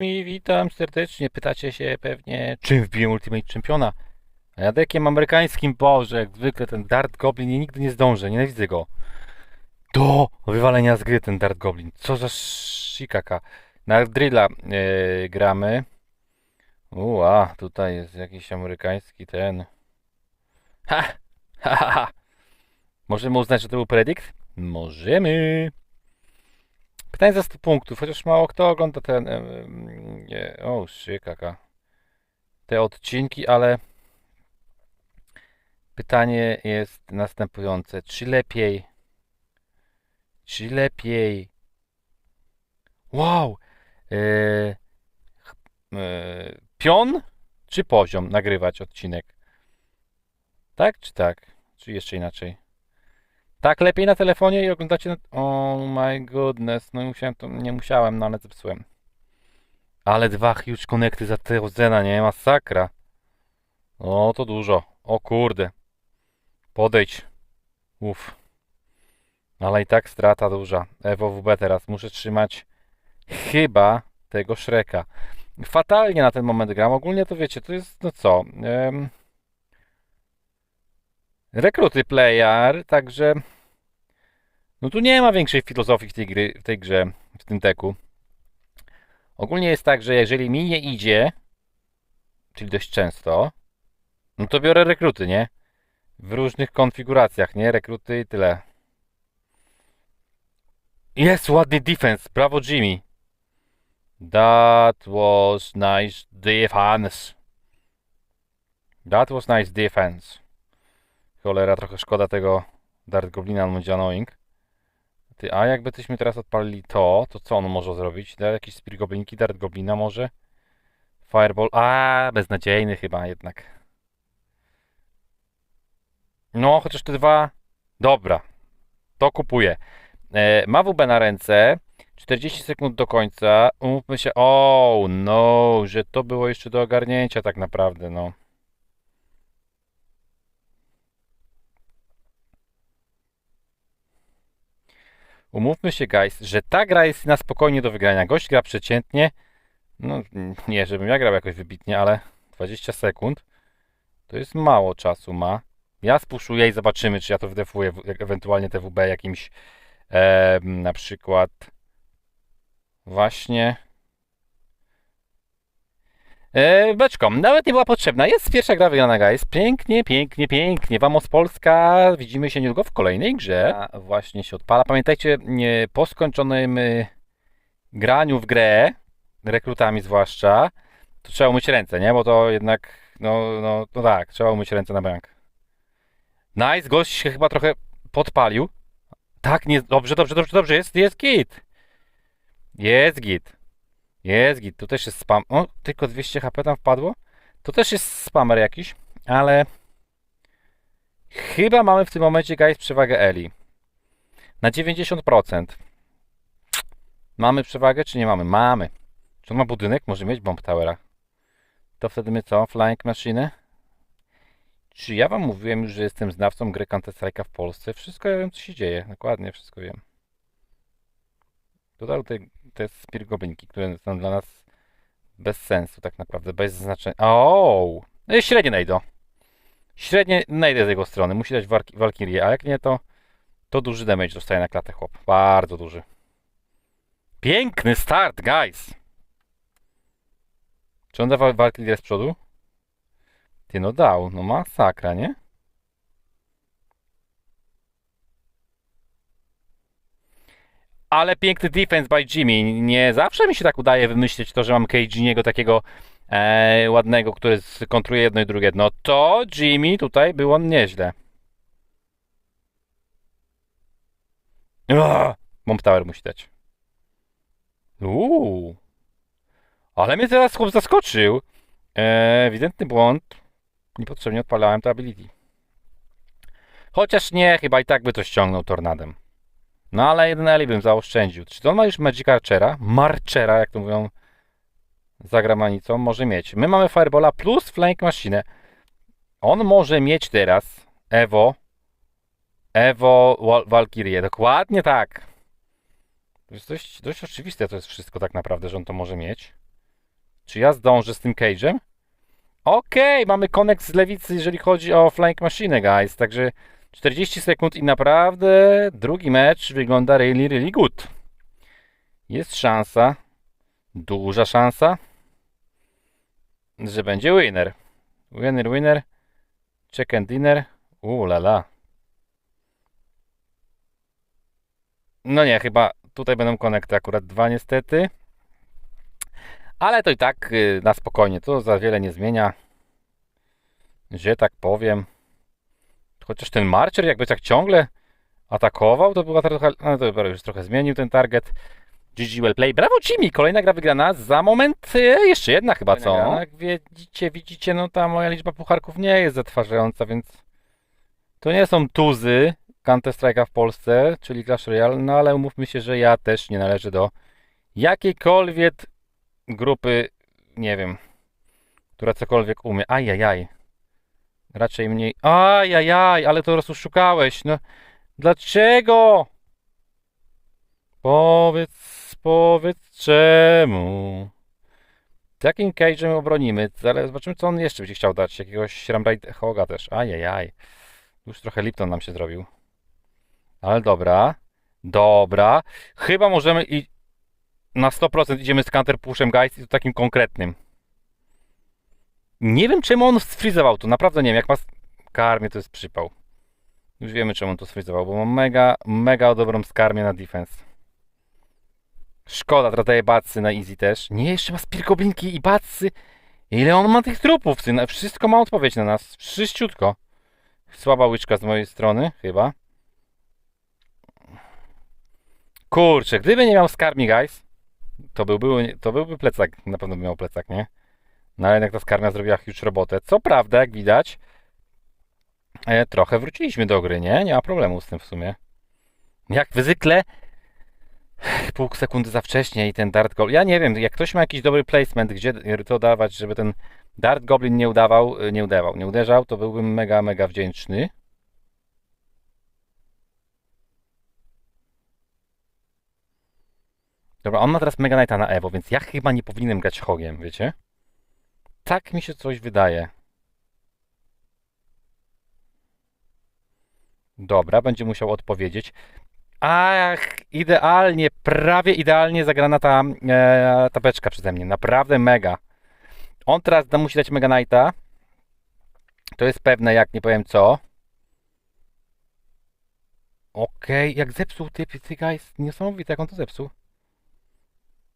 I witam serdecznie. Pytacie się pewnie, czym wbiję Ultimate Championa? A ja dekiem amerykańskim, Boże, jak zwykle ten Dart Goblin, ja nigdy nie zdążę, nienawidzę go. Do wywalenia z gry ten Dart Goblin. Co za shikaka. Na Drilla e, gramy. Ua, tutaj jest jakiś amerykański ten. Ha! Ha, ha, ha. Możemy uznać, że to był predikt? Możemy. Pytanie za 100 punktów, chociaż mało kto ogląda ten. Nie, o, szykaka. Te odcinki, ale. Pytanie jest następujące. Czy lepiej. Czy lepiej. Wow! E, e, pion czy poziom nagrywać odcinek? Tak czy tak? Czy jeszcze inaczej? Tak, lepiej na telefonie i oglądacie na... Oh my goodness, no musiałem to... Nie musiałem, no ale zepsułem. Ale dwa huge connecty za tego Zena, nie? Masakra. O, to dużo. O kurde. Podejdź. Uff. Ale i tak strata duża. EWWB teraz. Muszę trzymać chyba tego Shreka. Fatalnie na ten moment gram. Ogólnie to wiecie, to jest, no co... rekruty player, także no tu nie ma większej filozofii w tej, gry, w tej grze, w tym teku. Ogólnie jest tak, że jeżeli mi nie idzie, czyli dość często, no to biorę rekruty, nie? W różnych konfiguracjach, nie? Rekruty i tyle. Jest ładny defense, brawo Jimmy. That was nice defense. That was nice defense. Cholera, trochę szkoda tego Dart Goblina, on będzie annoying. Ty, a jakbyśmy teraz odpalili to, to co on może zrobić? Da jakieś Spirit Goblinki, Dart Goblina może? Fireball, a beznadziejny chyba jednak. No, chociaż te dwa, dobra, to kupuję. E, ma WB na ręce, 40 sekund do końca, umówmy się, o no, że to było jeszcze do ogarnięcia tak naprawdę, no. Umówmy się, guys, że ta gra jest na spokojnie do wygrania. Gość gra przeciętnie. No, nie, żebym ja grał jakoś wybitnie, ale 20 sekund to jest mało czasu ma. Ja spuszuję i zobaczymy, czy ja to wydefuję, w- jak ewentualnie TWB jakimś em, na przykład właśnie e, beczką. Nawet nie była potrzebna. Jest pierwsza gra wygrana, guys. Pięknie, pięknie, pięknie. Vamos Polska. Widzimy się niedługo w kolejnej grze. A właśnie się odpala. Pamiętajcie, nie, po skończonym y, graniu w grę, rekrutami zwłaszcza, to trzeba umyć ręce, nie? Bo to jednak, no, no, no tak, trzeba umyć ręce na bank. Nice, gość się chyba trochę podpalił. Tak, nie, dobrze, dobrze, dobrze, dobrze, jest, jest git. Jest git. Jest git, tu też jest spam. O, tylko 200 HP tam wpadło. To też jest spamer jakiś, ale chyba mamy w tym momencie, guys, przewagę Eli. Na 90%. Mamy przewagę, czy nie mamy? Mamy. Czy on ma budynek? Może mieć bomb towera. To wtedy my co? Flying machine? Czy ja wam mówiłem już, że jestem znawcą gry Counter Strike'a w Polsce? Wszystko ja wiem, co się dzieje. Dokładnie, wszystko wiem. Dodał te, te spirgoblinki, które są dla nas bez sensu tak naprawdę, bez znaczenia. O, no średnie najdą. Średnie najdę z jego strony. Musi dać walki- Valkyrie, a jak nie, to to duży damage dostaje na klatę chłop. Bardzo duży. Piękny start, guys! Czy on dawał Valkyrie z przodu? Ty no dał, no masakra, nie? Ale piękny defense by Jimmy. Nie zawsze mi się tak udaje wymyślić to, że mam KG takiego e, ładnego, który kontruje jedno i drugie. No to Jimmy tutaj było nieźle. Ugh, Bomb Tower musi dać. Uuu. Ale mnie teraz chłop zaskoczył. E, ewidentny błąd. Niepotrzebnie odpalałem to ability. Chociaż nie, chyba i tak by to ściągnął tornadem. No ale jeden Eli bym zaoszczędził. Czy on ma już Magic Archera? Marchera, jak to mówią za gramanicą, może mieć. My mamy Firebola plus Flank Machine. On może mieć teraz Evo Evo Valkyrie. Dokładnie tak. To jest dość, dość oczywiste to jest wszystko tak naprawdę, że on to może mieć. Czy ja zdążę z tym cage'em? Okej, mamy connect z lewicy, jeżeli chodzi o Flying Machine, guys. Także 40 sekund i naprawdę drugi mecz wygląda really, really good. Jest szansa, duża szansa, że będzie winner. Winner, winner, chicken dinner. Uuu, la la. No nie, chyba tutaj będą konekty akurat dwa niestety. Ale to i tak y, na spokojnie, to za wiele nie zmienia. Że tak powiem. Chociaż ten Marcher jakby tak ciągle atakował, to była trochę, no to już trochę zmienił ten target. GG well play. Brawo Jimmy, kolejna gra wygrana. Za moment y, jeszcze jedna chyba, co? Gra. Jak widzicie, widzicie, no ta moja liczba pucharków nie jest zatrważająca, więc to nie są tuzy Counter Strike'a w Polsce, czyli Clash Royale, no ale umówmy się, że ja też nie należę do jakiejkolwiek grupy, nie wiem, która cokolwiek umie. Ajajaj. Raczej mniej. Ajajaj, ale to rozszukałeś. No, dlaczego? Powiedz, powiedz czemu. Jakim cage'em obronimy? Ale zobaczymy, co on jeszcze będzie chciał dać. Jakiegoś Ramraid Hoga też. Ajajaj. Już trochę Lipton nam się zrobił. Ale dobra. Dobra. Chyba możemy i na 100% idziemy z counter pushem, guys, i to takim konkretnym. Nie wiem, czemu on sfrizował to. Naprawdę nie wiem. Jak ma karmię, to jest przypał. Już wiemy, czemu on to sfrizował, bo mam mega, mega dobrą skarmię na defense. Szkoda, trataje batsy na easy też. Nie, jeszcze ma spirkoblinki i batsy. Ile on ma tych trupów? Wszystko ma odpowiedź na nas. Wszyściutko. Słaba łyczka z mojej strony, chyba. Kurczę, gdyby nie miał skarmi, guys, to byłby, to byłby plecak. Na pewno by miał plecak, nie? No ale jednak ta skarmia zrobiła już robotę. Co prawda, jak widać, e, trochę wróciliśmy do gry, nie? Nie ma problemu z tym w sumie. Jak zwykle, pół sekundy za wcześnie i ten Dart Goblin. Ja nie wiem, jak ktoś ma jakiś dobry placement, gdzie to dawać, żeby ten Dart Goblin nie udawał, e, nie udawał, nie uderzał, to byłbym mega, mega wdzięczny. Dobra, on ma teraz Mega Knighta na Evo, więc ja chyba nie powinienem grać Hogiem, wiecie? Tak mi się coś wydaje. Dobra, będzie musiał odpowiedzieć. Ach, idealnie, prawie idealnie zagrana ta e, tabeczka przeze mnie. Naprawdę mega. On teraz da, musi dać Mega Knighta. To jest pewne, jak nie powiem co. Okej, jak zepsuł typ, ty guys, niesamowite jak on to zepsuł.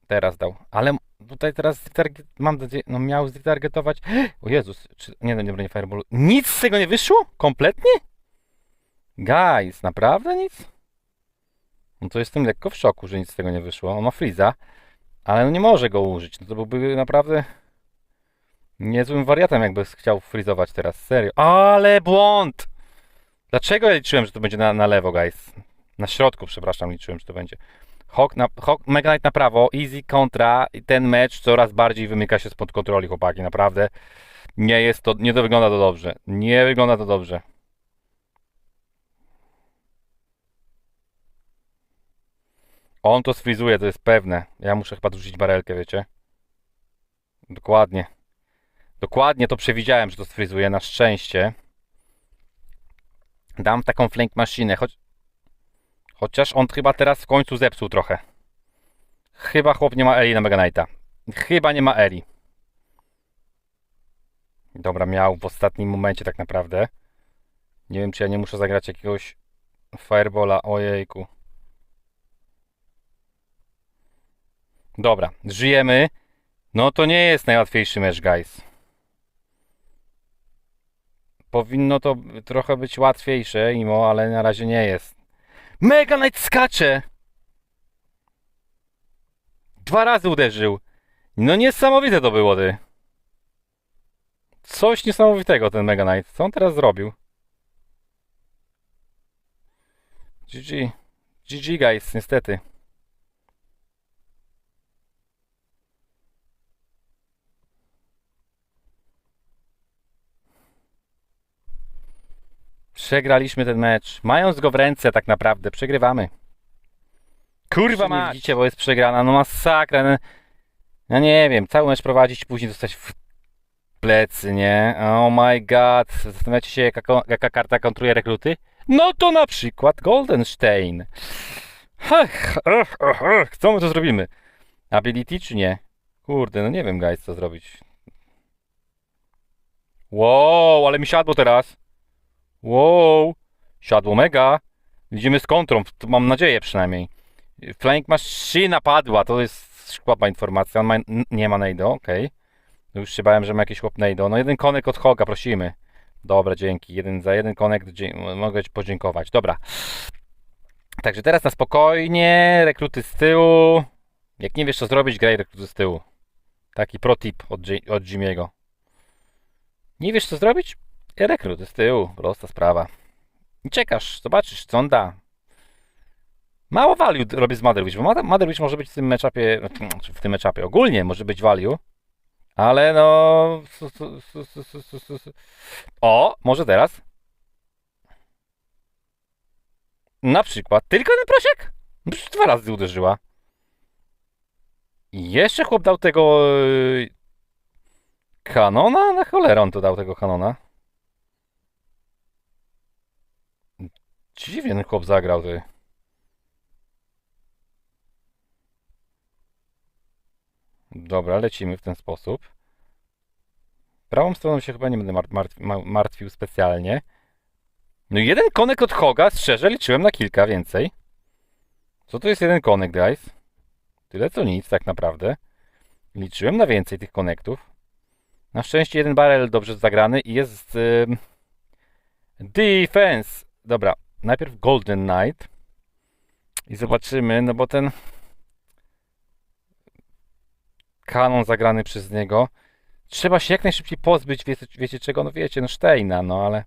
Teraz dał, ale tutaj teraz mam nadzieję, no miał zretargetować. O Jezus, czy, nie no, nie broni Fireballu. Nic z tego nie wyszło? Kompletnie? Guys, naprawdę nic? No to jestem lekko w szoku, że nic z tego nie wyszło. On ma Freeza, ale no nie może go użyć. No to byłby naprawdę niezłym wariatem, jakby chciał frizować teraz. Serio. Ale błąd! Dlaczego ja liczyłem, że to będzie na, na lewo, guys? Na środku, przepraszam, liczyłem, że to będzie. Hawk, na, Hawk, Mega Knight na prawo, easy kontra i ten mecz coraz bardziej wymyka się spod kontroli, chłopaki, naprawdę. Nie jest to, nie to wygląda to dobrze. Nie wygląda to dobrze. On to sfrizuje, to jest pewne. Ja muszę chyba dorzucić barelkę, wiecie? Dokładnie. Dokładnie to przewidziałem, że to sfrizuje, na szczęście. Dam taką flank maszynę, choć... Chociaż on chyba teraz w końcu zepsuł trochę. Chyba chłop nie ma Eli na Mega Knighta. Chyba nie ma Eli. Dobra, miał w ostatnim momencie tak naprawdę. Nie wiem, czy ja nie muszę zagrać jakiegoś Firebola. Ojejku. Dobra, żyjemy. No to nie jest najłatwiejszy mecz, guys. Powinno to trochę być łatwiejsze, imo, ale na razie nie jest. Mega Knight skacze! Dwa razy uderzył. No niesamowite to było, ty. Coś niesamowitego ten Mega Knight. Co on teraz zrobił? GG. GG, guys, niestety. Przegraliśmy ten mecz. Mając go w ręce, tak naprawdę, przegrywamy. Kurwa ma! Widzicie, bo jest przegrana. No masakra. No. Ja nie wiem, cały mecz prowadzić, później dostać w plecy, nie? Oh my god. Zastanawiacie się, jaka, jaka karta kontruje rekruty? No to na przykład Goldenstein. Ach, ach, ach, ach. Co my to zrobimy? Ability czy nie? Kurde, no nie wiem, guys, co zrobić. Wow, ale mi siadło teraz. Wow, siadło mega. Widzimy z kontrą, mam nadzieję przynajmniej. Flank Machine padła, to jest słaba informacja. On ma, nie ma Neido, okej. Już się bałem, że ma jakiś chłop Neido. No jeden konek od Hoga, prosimy. Dobra, dzięki. Jeden za jeden konek, mogę ci podziękować. Dobra. Także teraz na spokojnie, rekruty z tyłu. Jak nie wiesz co zrobić, graj rekruty z tyłu. Taki pro tip od, od Jimiego. Nie wiesz co zrobić? rekruty z tyłu, prosta sprawa. I czekasz, zobaczysz, co on da. Mało value robię z Motherwitch, bo Motherwitch może być w tym meczapie, znaczy, w tym meczapie ogólnie może być value, ale no... O, może teraz? Na przykład tylko ten prosiek? Już dwa razy uderzyła. I jeszcze chłop dał tego... Y, kanona? Na cholerę on to dał tego kanona. Dziwnie ten chłop zagrał, ty. Dobra, lecimy w ten sposób. Prawą stroną się chyba nie będę mar- martw- ma- martwił specjalnie. No jeden konek od Hoga, szczerze liczyłem na kilka więcej. Co to jest jeden konek, guys? Tyle co nic, tak naprawdę. Liczyłem na więcej tych konektów. Na szczęście jeden barrel dobrze zagrany i jest ym, defense. Dobra, najpierw Golden Knight. I zobaczymy, no bo ten kanon zagrany przez niego. Trzeba się jak najszybciej pozbyć, wiecie, wiecie czego? No wiecie, no Steina, no ale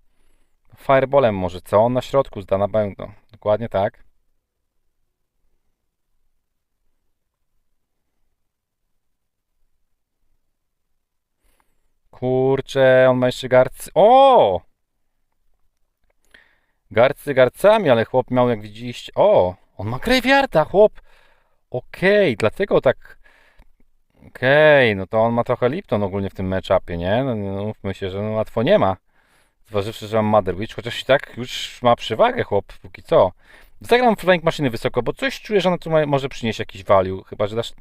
Fireballem może, co? On na środku zda na pewno. Dokładnie tak. Kurczę, on ma jeszcze garcy. O! Garcy garcami, ale chłop miał, jak widzieliście. O! On ma graveyarda, chłop! Okej, dlatego tak. Okej, no to on ma trochę Lipton ogólnie w tym matchupie, nie? No, no mówmy się, że no, łatwo nie ma. Zważywszy, że mam Mother Witch, chociaż i tak już ma przewagę chłop, póki co. Zagram flank maszyny wysoko, bo coś czuję, że ona tu ma, może przynieść jakiś value, chyba, że dasz...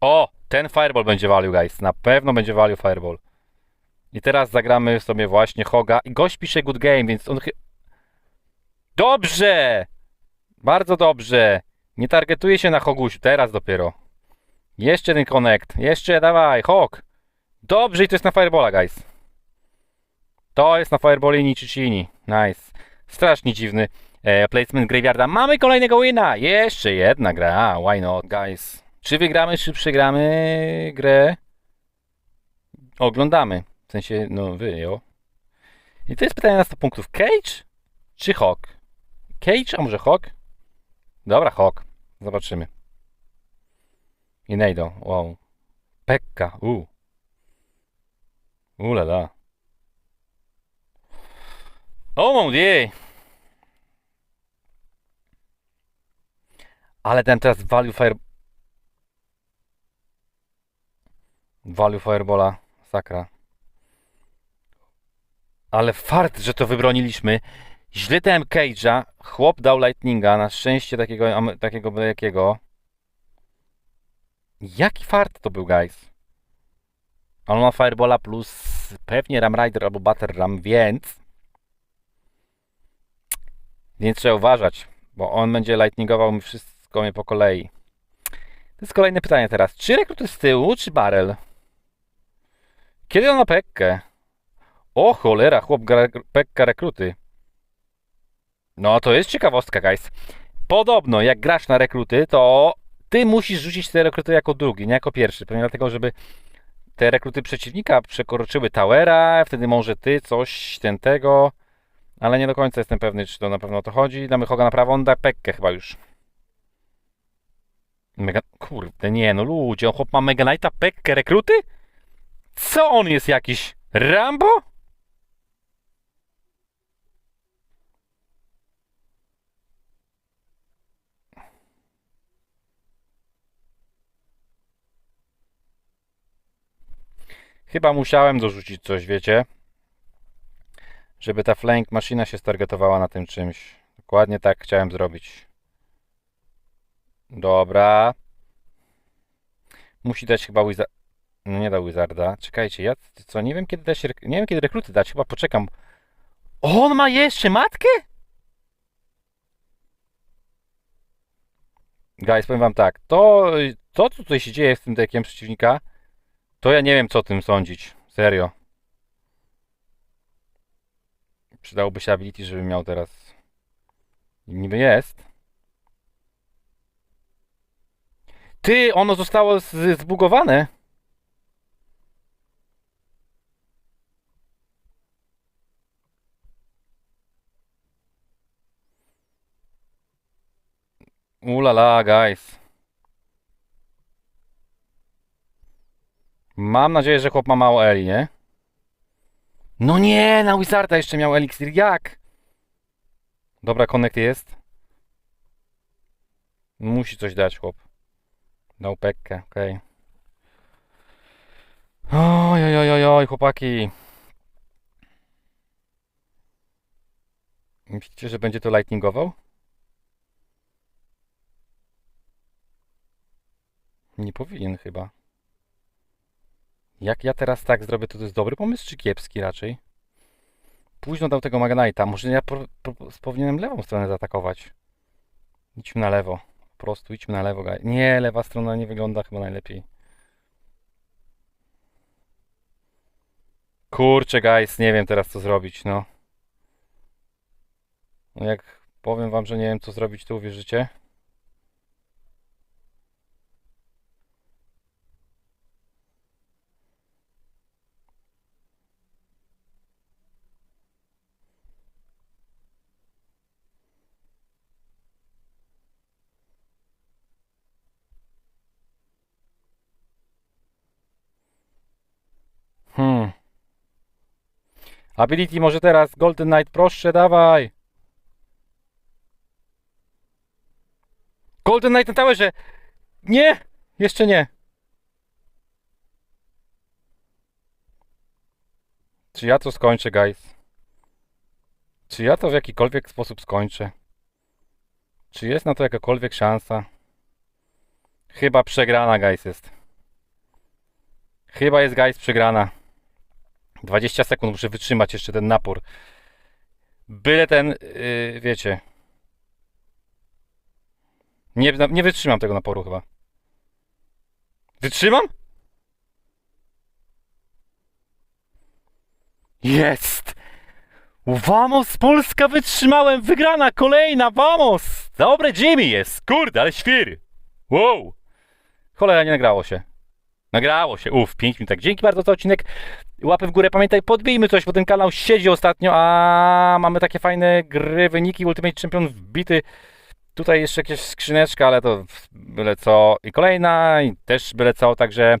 O! Ten Fireball będzie value, guys. Na pewno będzie value Fireball. I teraz zagramy sobie właśnie Hoga. I gość pisze good game, więc on... Dobrze! Bardzo dobrze. Nie targetuje się na Hogusiu. Teraz dopiero. Jeszcze ten connect. Jeszcze, dawaj, Hog. Dobrze i to jest na Firebola, guys. To jest na Fireballini Cicini. Nice. Strasznie dziwny e, placement Graveyarda. Mamy kolejnego wina. Jeszcze jedna gra. Why not, guys? Czy wygramy, czy przegramy grę? Oglądamy. W sensie, no wy, jo. I to jest pytanie na 100 punktów. Cage czy Hawk? Cage, a może Hawk? Dobra, Hawk. Zobaczymy. I Neido. Wow. Pekka. U. Ulala. O mon dieu. Ale ten teraz value fire... Value Firebola. Sakra. Ale fart, że to wybroniliśmy. Źle dałem Cage'a. Chłop dał Lightninga. Na szczęście takiego, takiego jakiego. Jaki fart to był, guys? On ma Firebola plus pewnie Ram Rider albo Butter Ram, więc... Więc trzeba uważać, bo on będzie lightningował mi wszystko mnie po kolei. To jest kolejne pytanie teraz. Czy rekruty z tyłu, czy barel? Kiedy on ma pekkę? O cholera, chłop gra pekka rekruty. No to jest ciekawostka, guys. Podobno, jak grasz na rekruty, to ty musisz rzucić te rekruty jako drugi, nie jako pierwszy. Pewnie dlatego, żeby te rekruty przeciwnika przekroczyły towera, wtedy może ty coś ten tego. Ale nie do końca jestem pewny, czy to na pewno o to chodzi. Damy Hoga na prawo, on da pekkę chyba już. Mega... Kurde, nie no ludzie, on chłop ma Mega Knighta, pekkę, rekruty? Co on jest jakiś? Rambo? Chyba musiałem dorzucić coś, wiecie? Żeby ta flank maszyna się stargetowała na tym czymś. Dokładnie tak chciałem zrobić. Dobra. Musi dać chyba Wizard... No nie da Wizarda. Czekajcie, ja co, nie wiem kiedy dać... rek- Nie wiem kiedy rekruty dać, chyba poczekam. On ma jeszcze matkę? Guys, powiem wam tak, to, to co tutaj się dzieje z tym dekiem przeciwnika, to ja nie wiem co o tym sądzić. Serio. Przydałoby się ability, żeby miał teraz. Niby jest. Ty, ono zostało zbugowane. Ulala, guys. Mam nadzieję, że chłop ma mało Eli, nie? No nie, na Wizarda jeszcze miał eliksir. Jak? Dobra, connect jest. Musi coś dać, chłop. Dał pekkę, okej. Oj, oj, oj, oj, oj, chłopaki. Myślicie, że będzie to lightningował? Nie powinien chyba. Jak ja teraz tak zrobię, to to jest dobry pomysł, czy kiepski raczej? Późno dał tego Magnite'a. Może ja po, po, powinienem lewą stronę zaatakować. Idźmy na lewo. Po prostu idźmy na lewo. Nie, lewa strona nie wygląda chyba najlepiej. Kurczę, guys, nie wiem teraz co zrobić, no. No Jak powiem wam, że nie wiem co zrobić, to uwierzycie. Ability może teraz. Golden Knight, proszę, dawaj. Golden Knight na towerze. Nie! Jeszcze nie. Czy ja to skończę, guys? Czy ja to w jakikolwiek sposób skończę? Czy jest na to jakakolwiek szansa? Chyba przegrana, guys, jest. Chyba jest, guys, przegrana. 20 sekund muszę wytrzymać jeszcze ten napór. Byle ten, yy, wiecie. Nie, nie wytrzymam tego naporu chyba. Wytrzymam? Jest! Vamos, Polska wytrzymałem! Wygrana kolejna, vamos! Dobre Jimmy jest, kurde, ale świr! Wow! Cholera, nie nagrało się. Nagrało się, uff, 5 minut. Tak, dzięki bardzo za odcinek. Łapy w górę, pamiętaj, podbijmy coś, bo ten kanał siedzi ostatnio, a mamy takie fajne gry, wyniki, Ultimate Champion wbity. Tutaj jeszcze jakieś skrzyneczka, ale to byle co. I kolejna, i też byle co, także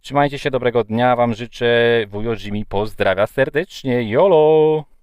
trzymajcie się, dobrego dnia Wam życzę. Wujo Jimmy pozdrawia serdecznie, jolo!